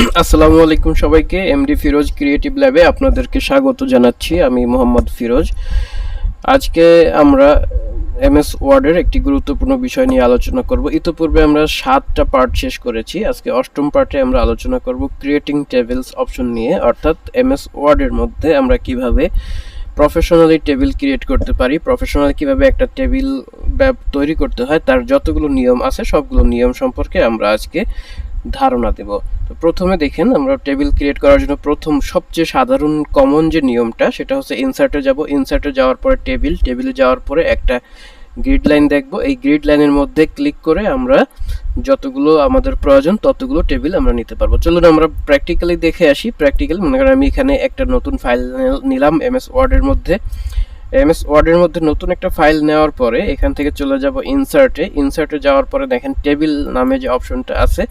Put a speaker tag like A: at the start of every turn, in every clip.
A: আসসালামু আলাইকুম সবাইকে। এমডি ফিরোজ ক্রিয়েটিভ ল্যাবে আপনাদেরকে স্বাগত জানাচ্ছি। আমি মোহাম্মদ ফিরোজ। আজকে আমরা এমএস ওয়ার্ডের একটি গুরুত্বপূর্ণ বিষয় নিয়ে আলোচনা করব। ইতোপূর্বে আমরা সাতটা পার্ট শেষ করেছি। আজকে অষ্টম পার্টে আমরা আলোচনা করব ক্রিয়েটিং টেবিলস অপশন নিয়ে। অর্থাৎ এমএস ওয়ার্ডের মধ্যে আমরা কীভাবে প্রফেশনালি টেবিল ক্রিয়েট করতে পারি প্রফেশনালি কীভাবে একটা টেবিল ব্যাপ তৈরি করতে হয়, তার যতগুলো নিয়ম আছে, সবগুলো নিয়ম সম্পর্কে আমরা আজকে ধারণা দেব। তো প্রথমে দেখেন, আমরা টেবিল ক্রিয়েট করার জন্য প্রথম সবচেয়ে সাধারণ কমন যে নিয়মটা, সেটা হচ্ছে ইনসার্টে যাব। ইনসার্টে যাওয়ার পরে টেবিল টেবিলে যাওয়ার পরে একটা গ্রিড লাইন দেখব। এই গ্রিড লাইনের মধ্যে ক্লিক করে আমরা যতগুলো আমাদের প্রয়োজন, ততগুলো টেবিল আমরা নিতে পারব। চলুন আমরা প্র্যাকটিক্যালি দেখে আসি। প্র্যাকটিক্যালি মনে করেন আমি এখানে একটা নতুন ফাইল নিলাম এমএস ওয়ার্ডের মধ্যে। এমএস ওয়ার্ডের মধ্যে নতুন একটা ফাইল নেওয়ার পরে এখান থেকে চলে যাব ইনসার্টে ইনসার্টে যাওয়ার পরে দেখেন টেবিল নামে যে অপশনটা আছে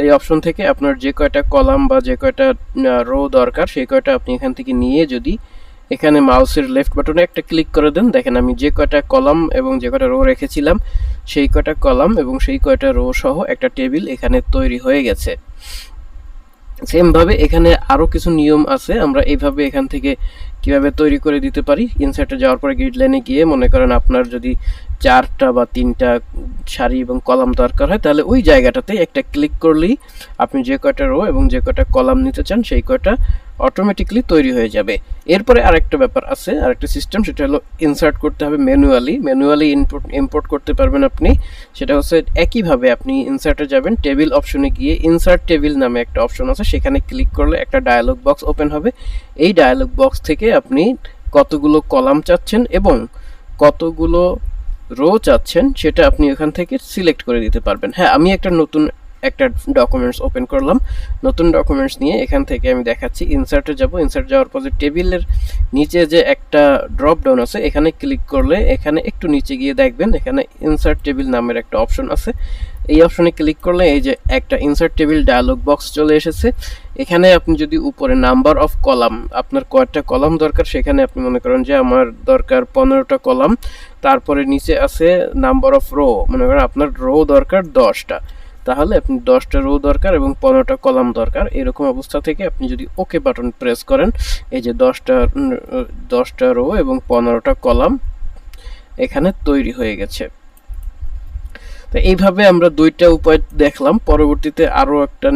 A: এই অপশন থেকে আপনার যে কয়টা কলাম বা যে কয়টা রো দরকার, সেই কয়টা আপনি এখান থেকে নিয়ে যদি এখানে মাউসের লেফট বাটনে একটা ক্লিক করে দেন, দেখেন আমি যে কয়টা কলাম এবং যে কয়টা রো রেখেছিলাম, সেই কয়টা কলাম এবং সেই কয়টা রো সহ একটা টেবিল এখানে তৈরি হয়ে গেছে। সেমভাবে এখানে আরও কিছু নিয়ম আছে, আমরা এইভাবে এখান থেকে কীভাবে তৈরি করে দিতে পারি। ইনসার্টে যাওয়ার পরে গ্রিড লাইনে গিয়ে মনে করেন আপনার যদি চারটা বা তিনটা সারি এবং কলাম দরকার হয়, তাহলে ওই জায়গাটাতে একটা ক্লিক করলেই আপনি যে কয়টা রো এবং যে কয়টা কলাম নিতে চান, সেই কয়টা অটোমেটিকলি তৈরি হয়ে যাবে। এরপরে আরেকটা ব্যাপার আছে, আরেকটা সিস্টেম সেটা হলো ইনসার্ট করতে হবে ম্যানুয়ালি ম্যানুয়ালি ইনপুট ইম্পোর্ট করতে পারবেন আপনি। সেটা হচ্ছে একইভাবে আপনি ইনসার্টে যাবেন টেবিল অপশনে গিয়ে ইনসার্ট টেবিল নামে একটা অপশন আছে, সেখানে ক্লিক করলে একটা ডায়ালগ বক্স ওপেন হবে। এই ডায়ালগ বক্স থেকে আপনি কতগুলো কলাম চাচ্ছেন এবং কতগুলো রো চাচ্ছেন সেটা আপনি এখান থেকে সিলেক্ট করে দিতে পারবেন। হ্যাঁ আমি একটা নতুন একটা ডকুমেন্টস ওপেন করলাম। নতুন ডকুমেন্টস নিয়ে এখান থেকে আমি দেখাচ্ছি। ইনসার্টে যাব। ইনসার্ট যাওয়ার পর যে টেবিলের নিচে যে একটা ড্রপ ডাউন আছে, এখানে ক্লিক করলে এখানে একটু নিচে গিয়ে দেখবেন, এখানে ইনসার্ট টেবিল নামের একটা অপশন আছে। এই অপশনে ক্লিক করলে এই যে একটা ইনসার্ট টেবিল ডায়লগ বক্স চলে এসেছে। এখানে আপনি যদি উপরে নাম্বার অফ কলাম আপনার কয়টা কলাম দরকার, সেখানে আপনি মনে করেন যে আমার দরকার পনেরোটা কলাম তারপরে নিচে আছে নাম্বার অফ রো মনে করেন আপনার রো দরকার দশটা। তাহলে আপনি দশটা রো দরকার এবং পনেরোটা কলাম দরকার। এরকম অবস্থা থেকে আপনি যদি ওকে বাটন প্রেস করেন, এই যে দশটা দশটা রো এবং পনেরোটা কলাম এখানে তৈরি হয়ে গেছে। তো এইভাবে আমরা দুইটা উপায় দেখলাম। পরবর্তীতে আরও একটা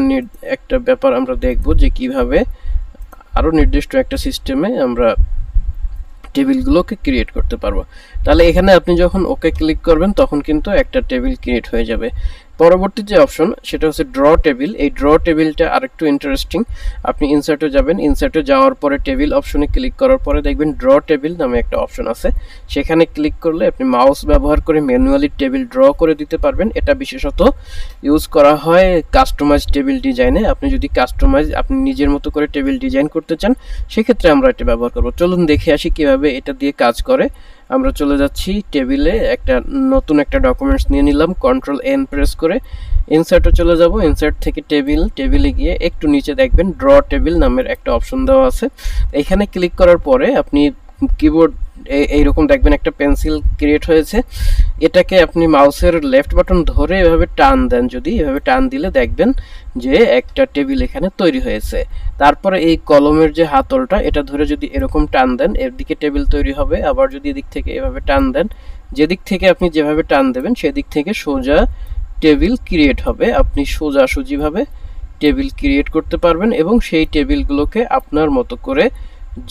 A: একটা ব্যাপার আমরা দেখব যে কীভাবে আরও নির্দিষ্ট একটা সিস্টেমে আমরা টেবিলগুলোকে ক্রিয়েট করতে পারব। তাহলে এখানে আপনি যখন ওকে ক্লিক করবেন, তখন কিন্তু একটা টেবিল ক্রিয়েট হয়ে যাবে। পরবর্তী যে অপশন সেটা হচ্ছে ড্র টেবিল এই ড্র টেবিলটা আরেকটু ইন্টারেস্টিং আপনি ইনসার্টে যাবেন ইনসার্টে যাওয়ার পরে টেবিল অপশনে ক্লিক করার পরে দেখবেন ড্র টেবিল নামে একটা অপশন আছে। সেখানে ক্লিক করলে আপনি মাউস ব্যবহার করে ম্যানুয়ালি টেবিল ড্র করে দিতে পারবেন। এটা বিশেষত ইউজ করা হয় কাস্টমাইজ টেবিল ডিজাইনে আপনি যদি কাস্টমাইজ আপনি নিজের মতো করে টেবিল ডিজাইন করতে চান, সেক্ষেত্রে আমরা এটা ব্যবহার করব। চলুন দেখে আসি কীভাবে এটা দিয়ে কাজ করে। আমরা চলে যাচ্ছি টেবিলে, একটা নতুন একটা ডকুমেন্টস নিয়ে নিলাম কন্ট্রোল এন প্রেস করে ইনসার্টে চলে যাব ইনসার্ট থেকে টেবিল টেবিলে গিয়ে একটু নিচে দেখবেন ড্র টেবিল নামের একটা অপশন দেওয়া আছে। এখানে ক্লিক করার পরে আপনি কিবোর্ড এইরকম দেখবেন একটা পেন্সিল ক্রিয়েট হয়েছে। এটাকে আপনি মাউসের লেফট বাটন ধরে এভাবে টান দেন, যদি এভাবে টান দিলে দেখবেন যে একটা টেবিল এখানে তৈরি হয়েছে। তারপরে এই কলমের যে হাতলটা, এটা ধরে যদি এরকম টান দেন এর দিকে টেবিল তৈরি হবে, আবার যদি এদিক থেকে এভাবে টান দেন, যেদিক থেকে আপনি যেভাবে টান দেবেন, সেদিক থেকে সোজা টেবিল ক্রিয়েট হবে। আপনি সোজা সুজিভাবে টেবিল ক্রিয়েট করতে পারবেন এবং সেই টেবিলগুলোকে আপনার মতো করে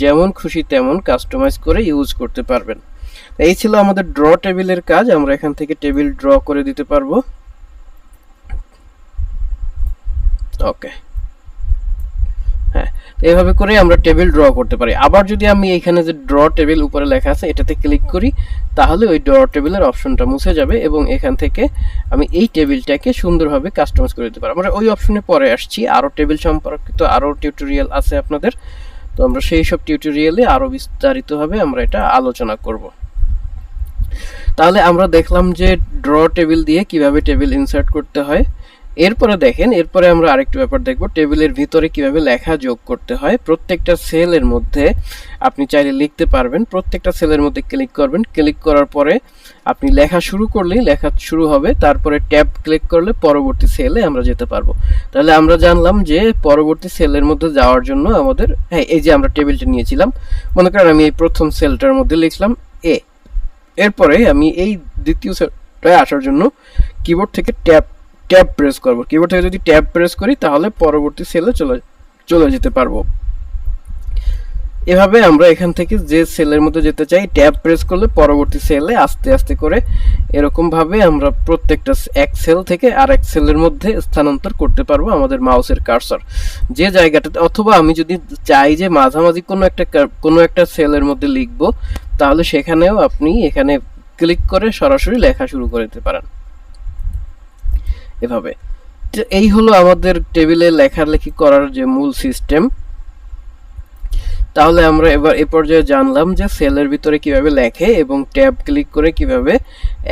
A: যেমন খুশি তেমন কাস্টমাইজ করে ইউজ করতে পারবেন। এই ছিল আমাদের ড্র টেবিলের কাজ, আমরা এখান থেকে টেবিল ড্র করে দিতে পারব। ওকে হ্যাঁ এইভাবে করে আমরা টেবিল ড্র করতে পারি। আবার যদি আমি এখানে যে ড্র টেবিল উপরে লেখা আছে, এটাতে ক্লিক করি, তাহলে ওই ড্র টেবিলের অপশনটা মুছে যাবে এবং এখান থেকে আমি এই টেবিলটাকে সুন্দরভাবে কাস্টমাইজ করে দিতে পারি আমরা ওই অপশনে পরে আসছি। আরও টেবিল সম্পর্কিত আরও টিউটোরিয়াল আছে আপনাদের। তো আমরা সেই সব টিউটোরিয়ালে আরও বিস্তারিতভাবে আমরা এটা আলোচনা করব। তাহলে আমরা দেখলাম যে ড্র টেবিল দিয়ে কীভাবে টেবিল ইনসার্ট করতে হয়। এরপরে দেখেন, এরপরে আমরা আরেকটি ব্যাপার দেখব, টেবিলের ভিতরে কীভাবে লেখা যোগ করতে হয়। প্রত্যেকটা সেলের মধ্যে আপনি চাইলে লিখতে পারবেন, প্রত্যেকটা সেলের মধ্যে ক্লিক করবেন। ক্লিক করার পরে আপনি লেখা শুরু করলেই লেখা শুরু হবে। তারপরে ট্যাব ক্লিক করলে পরবর্তী সেলে আমরা যেতে পারব। তাহলে আমরা জানলাম যে পরবর্তী সেলের মধ্যে যাওয়ার জন্য আমাদের হ্যাঁ এই যে আমরা টেবিলটা নিয়েছিলাম, মনে করেন আমি এই প্রথম সেলটার মধ্যে লিখলাম এ এরপরে আমি এই দ্বিতীয় সেলটায় আসার জন্য কিবোর্ড থেকে ট্যাব ট্যাব প্রেস করব। কিবোর্ড থেকে যদি ট্যাব প্রেস করি, তাহলে পরবর্তী সেলে চলে চলে যেতে পারব। এভাবে আমরা এখান থেকে যে সেলের মধ্যে যেতে চাই, ট্যাব প্রেস করলে পরবর্তী সেলে আস্তে আস্তে করে এরকম ভাবে আমরা প্রত্যেকটা এক সেল থেকে আর এক সেলের মধ্যে স্থানান্তর করতে পারব আমাদের মাউসের কার্সর যে জায়গাটাতে অথবা আমি যদি চাই যে মাঝামাঝি কোনো একটা কোনো একটা সেলের মধ্যে লিখব, তাহলে সেখানেও আপনি এখানে ক্লিক করে সরাসরি লেখা শুরু করে দিতে পারেন। এভাবে। এই হলো আমাদের টেবিলে লেখালেখি করার যে মূল সিস্টেম। তাহলে আমরা এবার এ পর্যায়ে জানলাম যে সেলের ভিতরে কীভাবে লেখে এবং ট্যাব ক্লিক করে কীভাবে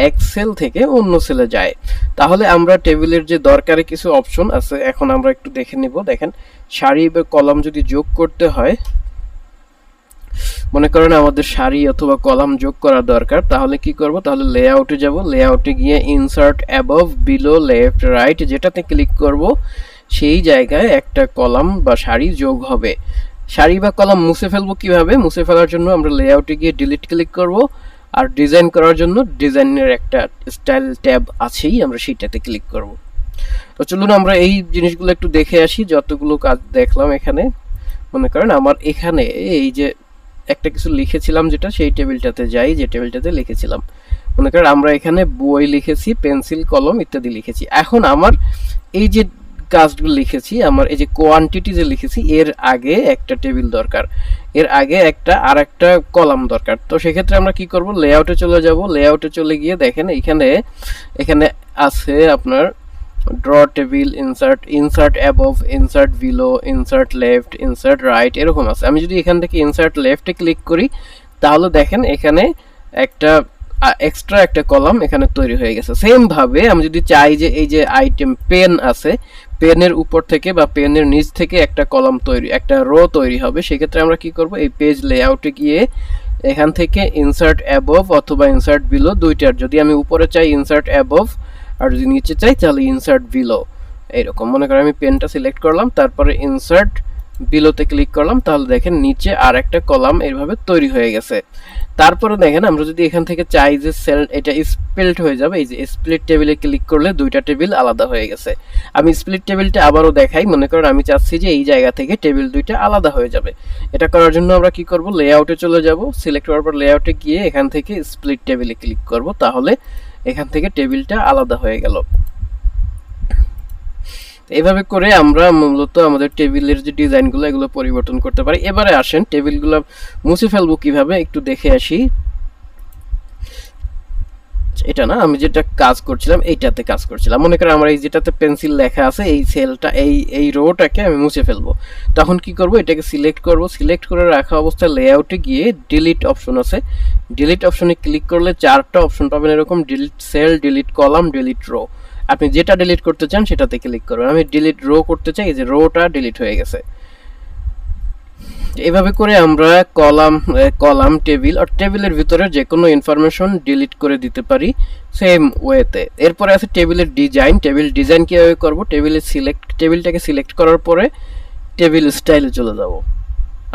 A: এক সেল থেকে অন্য সেলে যায়। তাহলে আমরা টেবিলের যে দরকারি কিছু অপশন আছে, এখন আমরা একটু দেখে নিব। দেখেন, সারি বা কলাম যদি যোগ করতে হয় মনে করেন আমাদের সারি অথবা কলাম যোগ করা দরকার, তাহলে কি করব? তাহলে লেআউটে যাব। লেআউটে গিয়ে insert above below left right যেটাতে ক্লিক করব, সেই জায়গায় একটা কলাম বা সারি যোগ হবে। সারি বা কলাম মুছে ফেলব কীভাবে? মুছে ফেলার জন্য আমরা লেআউটে গিয়ে ডিলিট ক্লিক করব। আর ডিজাইন করার জন্য ডিজাইনের একটা স্টাইল ট্যাব আছেই, আমরা সেইটাতে ক্লিক করব। তো চলুন আমরা এই জিনিসগুলো একটু দেখে আসি, যতগুলো কাজ দেখলাম এখানে। মনে করেন আমার এখানে এই যে একটা কিছু লিখেছিলাম যেটা সেই টেবিলটাতে যাই, যে টেবিলটাতে লিখেছিলাম। মনে করেন আমরা এখানে বই লিখেছি, পেন্সিল, কলম ইত্যাদি লিখেছি। এখন আমার এই যে কাজগুলো লিখেছি, আমার এই যে কোয়ান্টিটি যে লিখেছি, এর আগে একটা টেবিল দরকার। এর আগে একটা আর একটা কলাম দরকার। তো সেক্ষেত্রে আমরা কি করব? লেআউটে চলে যাব। লেআউটে চলে গিয়ে দেখেন এখানে এখানে আছে আপনার draw table insert insert above insert below insert left insert right এরকম আছে। আমি যদি এখান থেকে ইনসার্ট লেফটে ক্লিক করি, তাহলে দেখেন এখানে একটা এক্সট্রা একটা কলাম এখানে তৈরি হয়ে গেছে। সেমভাবে আমি যদি চাই যে এই যে আইটেম পেন আছে পেনের উপর থেকে বা পেনের নিচ থেকে একটা কলাম তৈরি, একটা রো তৈরি হবে, সেক্ষেত্রে আমরা কি করব? এই পেজ লেআউটে গিয়ে এখান থেকে ইনসার্ট অ্যাবভ অথবা ইনসার্ট বিলো দুইটার, যদি আমি উপরে চাই ইনসার্ট অ্যাবভ আর যদি নিচে চাই তাহলে ইনসার্ট বিলো এইরকম। মনে করেন আমি পেনটা সিলেক্ট করলাম, তারপরে ইনসার্ট বিলোতে ক্লিক করলাম, তাহলে দেখেন নিচে আর একটা কলাম এইভাবে তৈরি হয়ে গেছে। তারপরে দেখেন, আমরা যদি এখান থেকে চাই যে সেল এটা স্প্লিট হয়ে যাবে, এই যে স্প্লিট টেবিলে ক্লিক করলে দুইটা টেবিল আলাদা হয়ে গেছে। আমি স্প্লিট টেবিলটা আবারও দেখাই, মনে করেন আমি চাচ্ছি যে এই জায়গা থেকে টেবিল দুইটা আলাদা হয়ে যাবে। এটা করার জন্য আমরা কি করব? লেআউটে চলে যাব। সিলেক্ট করার পর লেআউটে গিয়ে এখান থেকে স্প্লিট টেবিলে ক্লিক করব। তাহলে এখান থেকে টেবিলটা আলাদা হয়ে গেল। এইভাবে করে আমরা মূলত আমাদের টেবিলের যে ডিজাইনগুলো, এগুলো পরিবর্তন করতে পারি। এবারে আসেন, টেবিলগুলো মুছে ফেলব কীভাবে? একটু দেখে আসি। এটা না, আমি যেটা কাজ করছিলাম, এইটাতে কাজ করছিলাম। মনে করেন আমার এই যেটাতে পেন্সিল লেখা আছে, এই সেলটা, এই এই রোটাকে আমি মুছে ফেলব। তখন কি করব, এটাকে সিলেক্ট করব। সিলেক্ট করে রাখা অবস্থায় লেআউটে গিয়ে ডিলিট অপশন আছে। ডিলিট অপশনে ক্লিক করলে চারটা অপশন পাবেন এরকম delete cell delete column delete row আপনি যেটা ডিলিট করতে চান, সেটাতে ক্লিক করবেন। আমি ডিলিট রো করতে চাই, এই যে রোটা ডিলিট হয়ে গেছে। এভাবে করে আমরা কলাম কলাম, টেবিল আর টেবিলের ভিতরে যে কোনো ইনফরমেশন ডিলিট করে দিতে পারি সেম ওয়েতে এরপরে আছে টেবিলের ডিজাইন টেবিল ডিজাইন কীভাবে করব? টেবিলে সিলেক্ট টেবিলটাকে সিলেক্ট করার পরে টেবিল স্টাইলে চলে যাব।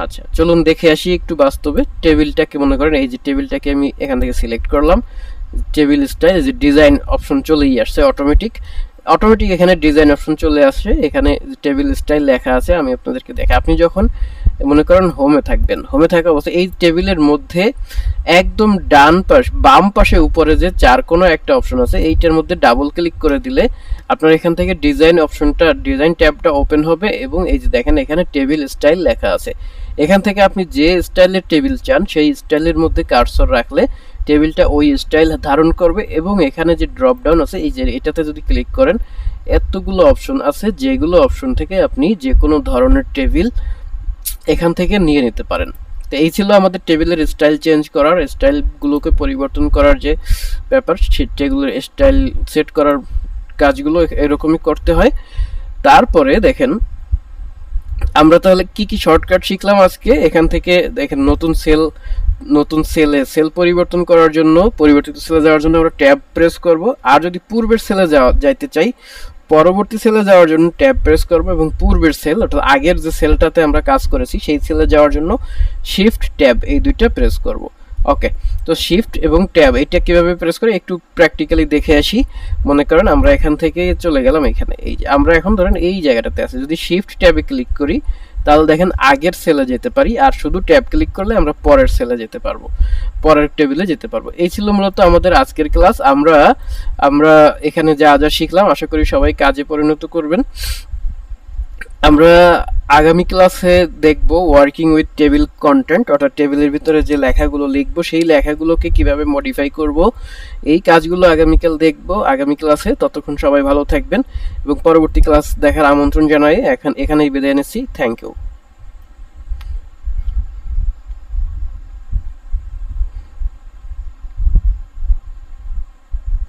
A: আচ্ছা চলুন দেখে আসি একটু বাস্তবে। টেবিলটাকে মনে করেন, এই যে টেবিলটাকে আমি এখান থেকে সিলেক্ট করলাম। টেবিল স্টাইল যে ডিজাইন অপশন চলেই আসছে অটোমেটিক অটোমেটিক এখানে ডিজাইন অপশন চলে আসছে এখানে টেবিল স্টাইল লেখা আছে, আমি আপনাদেরকে দেখা আপনি যখন মনে করেন হোমে থাকবেন। হোমে থাকা অবস্থায় এই টেবিলের মধ্যে একদম ডান পাশ, বাম পাশে উপরে যে চার কোনো একটা অপশন আছে, এইটার মধ্যে ডাবল ক্লিক করে দিলে আপনার এখান থেকে ডিজাইন অপশনটা ডিজাইন ট্যাবটা ওপেন হবে এবং এই যে দেখেন এখানে টেবিল স্টাইল লেখা আছে। এখান থেকে আপনি যে স্টাইলের টেবিল চান, সেই স্টাইলের মধ্যে কার্সর রাখলে টেবিলটা ওই স্টাইল ধারণ করবে এবং এখানে যে ড্রপ ডাউন আছে, এই যে এটাতে যদি ক্লিক করেন, এতগুলো অপশন আছে, যেগুলো অপশন থেকে আপনি যে কোনো ধরনের টেবিল এখান থেকে নিয়ে নিতে পারেন। তো এই ছিল আমাদের টেবিলের স্টাইল চেঞ্জ করার স্টাইলগুলোকে পরিবর্তন করার যে ব্যাপার সেগুলোর স্টাইল সেট করার কাজগুলো এরকমই করতে হয়। তারপরে দেখেন, আমরা তাহলে কি কি শর্টকাট শিখলাম আজকে? এখান থেকে দেখেন, নতুন সেল নতুন সেলে সেল পরিবর্তন করার জন্য, পরিবর্তিত সেলে যাওয়ার জন্য আমরা ট্যাব প্রেস করব। আর যদি পূর্বের সেলে যাওয়া, যাইতে চাই পরবর্তী সেলে যাওয়ার জন্য ট্যাব প্রেস করব এবং পূর্বের সেল অর্থাৎ আগের যে সেলটাতে আমরা কাজ করেছি, সেই সেলে যাওয়ার জন্য শিফট ট্যাব এই দুইটা প্রেস করব। ওকে তো শিফট এবং ট্যাব এটা কীভাবে প্রেস করে? একটু প্র্যাকটিক্যালি দেখে আসি। মনে করেন আমরা এখান থেকে চলে গেলাম এখানে। এই আমরা এখন ধরেন এই জায়গাটাতে আছি। যদি শিফট ট্যাবে ক্লিক করি তাহলে দেখেন আগের সেলে যেতে পারি, আর শুধু ট্যাব ক্লিক করলে আমরা পরের সেলে যেতে পারব, পরের টেবিলে যেতে পারব। এই ছিল মূলত আমাদের আজকের ক্লাস আমরা আমরা এখানে যা যা শিখলাম, আশা করি সবাই কাজে পরিণত করবেন। আমরা আগামী ক্লাসে দেখব ওয়ার্কিং উইথ টেবিল কন্টেন্ট অর্থাৎ টেবিলের ভিতরে যে লেখাগুলো লিখব, সেই লেখাগুলোকে কীভাবে মডিফাই করব। এই কাজগুলো আগামীকাল দেখব। আগামী ক্লাসে ততক্ষণ সবাই ভালো থাকবেন এবং পরবর্তী ক্লাস দেখার আমন্ত্রণ জানাই। এখন এখানেই বিদায় নিচ্ছি। Thank you